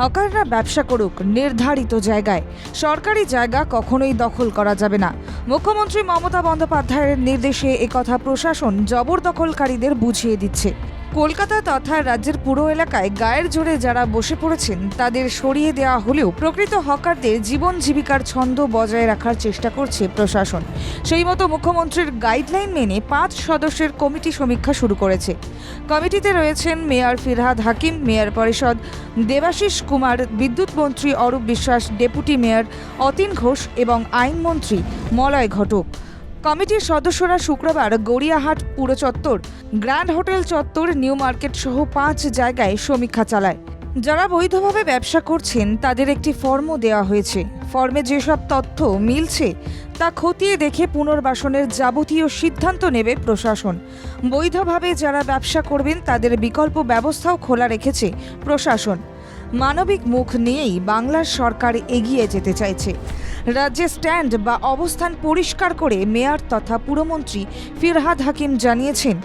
হকাররা ব্যবসা করুক নির্ধারিত জায়গায়। সরকারি জায়গা কখনোই দখল করা যাবে না। মুখ্যমন্ত্রী মমতা বন্দ্যোপাধ্যায়ের নির্দেশে একথা প্রশাসন জবরদখলকারীদের বুঝিয়ে দিচ্ছে। কলকাতা তথা রাজ্যের পুরো এলাকায় গায়ের জোরে যারা বসে পড়েছেন, তাদের সরিয়ে দেওয়া হলেও প্রকৃত হকারদের জীবন জীবিকার ছন্দ বজায় রাখার চেষ্টা করছে প্রশাসন। সেই মতো মুখ্যমন্ত্রীর গাইডলাইন মেনে পাঁচ সদস্যের কমিটি সমীক্ষা শুরু করেছে। কমিটিতে রয়েছেন মেয়র ফিরহাদ হাকিম, মেয়র পরিষদ দেবাশিস কুমার, বিদ্যুৎ মন্ত্রী অরূপ বিশ্বাস, ডেপুটি মেয়র অতীন ঘোষ এবং আইনমন্ত্রী মলয় ঘটক। কমিটির সদস্যরা শুক্রবার গড়িয়াহাট পুর চত্বর, গ্র্যান্ড হোটেল চত্বর, নিউ মার্কেট সহ পাঁচ জায়গায় সমীক্ষা চালায়। যারা বৈধভাবে ব্যবসা করছেন, তাদের একটি ফর্মও দেওয়া হয়েছে। ফর্মে যেসব তথ্য মিলছে, তা খতিয়ে দেখে পুনর্বাসনের যাবতীয় সিদ্ধান্ত নেবে প্রশাসন। বৈধভাবে যারা ব্যবসা করবেন, তাদের বিকল্প ব্যবস্থাও খোলা রেখেছে প্রশাসন। মানবিক মুখ নিয়েই বাংলার সরকার এগিয়ে যেতে চাইছে। রাজ্যে স্ট্যান্ড বা অবস্থান পরিষ্কার করে মেয়র তথা পুরমন্ত্রী ফিরহাদ হাকিম জানিয়েছেন,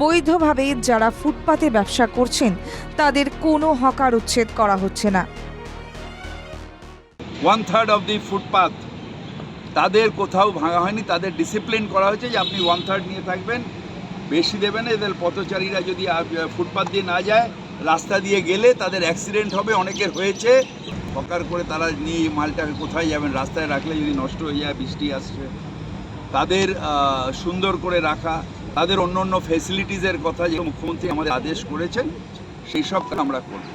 বৈধভাবে যারা ফুটপাতে ব্যবসা করছেন, তাদের কোনো হকার উচ্ছেদ করা হচ্ছে না। One third of the footpath তাদের কোথাও ভাঙা হয়নি, তাদের ডিসিপ্লিন করা হয়েছে যে আপনি ওয়ান থার্ড নিয়ে থাকবেন, বেশি দেবেন এদের পথচারীরা যদি ফুটপাথ দিয়ে না যায়, রাস্তা দিয়ে গেলে তাদের অ্যাক্সিডেন্ট হবে, অনেকের হয়েছে। হকার করে তারা নিয়ে মালটাকে কোথায় যাবেন? রাস্তায় রাখলে যদি নষ্ট হয়ে যায়, বৃষ্টি আসছে। তাদের সুন্দর করে রাখা, তাদের অন্য অন্য ফেসিলিটিসের কথা যে মুখ্যমন্ত্রী আমাদের আদেশ করেছেন, সেই সব আমরা করব।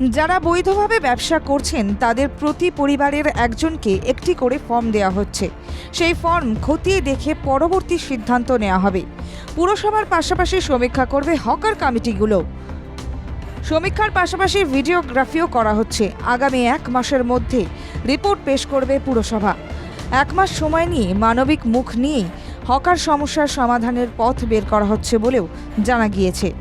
যারা বৈধভাবে ব্যবসা করছেন, তাদের প্রতি পরিবারের একজনকে একটি করে ফর্ম দেওয়া হচ্ছে। সেই ফর্ম খতিয়ে দেখে পরবর্তী সিদ্ধান্ত নেওয়া হবে। পুরসভার পাশাপাশি সমীক্ষা করবে হকার কমিটিগুলো। সমীক্ষার পাশাপাশি ভিডিওগ্রাফিও করা হচ্ছে। আগামী এক মাসের মধ্যে রিপোর্ট পেশ করবে পুরসভা। এক মাস সময় নিয়ে মানবিক মুখ নিয়েই হকার সমস্যার সমাধানের পথ বের করা হচ্ছে বলেও জানা গিয়েছে।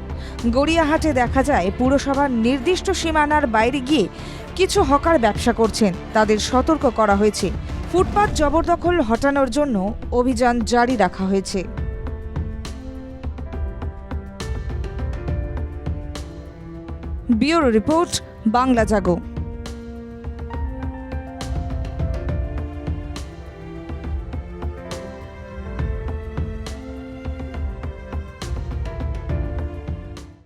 গড়িয়াহাটে দেখা যায়, পুরসভার নির্দিষ্ট সীমানার বাইরে গিয়ে কিছু হকার ব্যবসা করছেন। তাদের সতর্ক করা হয়েছে। ফুটপাত জবরদখল হটানোর জন্য অভিযান জারি রাখা হয়েছে। Bureau report, Bangla Jago.